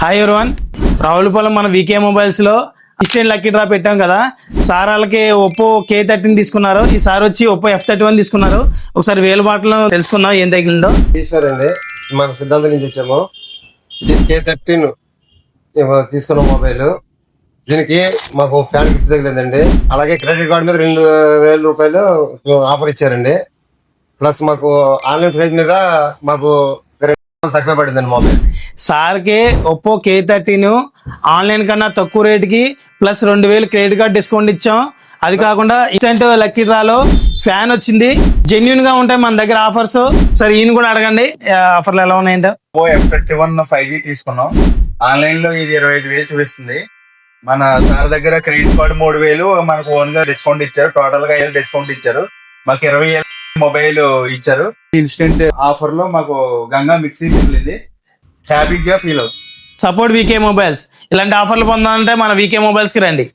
Hi everyone. Ravulapalem మన వీకే మొబైల్స్లో instant lucky draw పెట్టాం కదా. సార్ వాళ్ళకి ఒప్పో కే థర్టీన్ తీసుకున్నారు. ఈ సార్ వచ్చి ఒప్పో ఎఫ్ థర్టీ వన్ తీసుకున్నారు. ఒకసారి వేలు బాటలో తెలుసుకుందాం ఏం తగిలిందో. ఈశ్వర్ అండి మన సిద్ధాంతం నుంచి వచ్చాము. ఇది కే థర్టీన్ తీసుకున్న మొబైల్ దీనికి మాకు ఫ్యాన్ గిఫ్ట్ తగిలిందండి. అలాగే క్రెడిట్ కార్డు మీద రెండు వేల రూపాయలు ఆఫర్ ఇచ్చారండి. ప్లస్ మాకు ఆన్లైన్ ప్రైజ్ మీద మాకు పడిందండి మొబైల్ సార్కి ఒప్పో కే థర్టీన్ ఆన్లైన్ కన్నా తక్కువ రేటుకి ప్లస్ రెండు వేలు క్రెడిట్ కార్డ్ డిస్కౌంట్ ఇచ్చాం. అది కాకుండా ఇన్స్టెంట్ లక్కీ డ్రాలో ఫ్యాన్ వచ్చింది. జెన్యున్గా ఉంటాయి మన దగ్గర ఆఫర్స్. సరే ఈయన కూడా అడగండి. ఆఫర్లు ఎలా ఉన్నాయంటో. ఓ F thirty one five G తీసుకున్నాం. ఆన్లైన్లో ఇది ఇరవై ఐదు వేలు చూపిస్తుంది. మన సార్ దగ్గర క్రెడిట్ కార్డు మూడు వేలు మనకు ఓన్గా డిస్కౌంట్ ఇచ్చారు. టోటల్గా డిస్కౌంట్ ఇచ్చారు. మాకు ఇరవై మొబైల్ ఇచ్చారు. ఇన్స్టెంట్ ఆఫర్లో మాకు గంగా మిక్సీ మిగిలింది. హ్యాపీగా ఫీల్ అవుతుంది సపోర్ట్ వీకే మొబైల్స్. ఇలాంటి ఆఫర్లు పొందాలంటే మన వీకే మొబైల్స్కి రండి.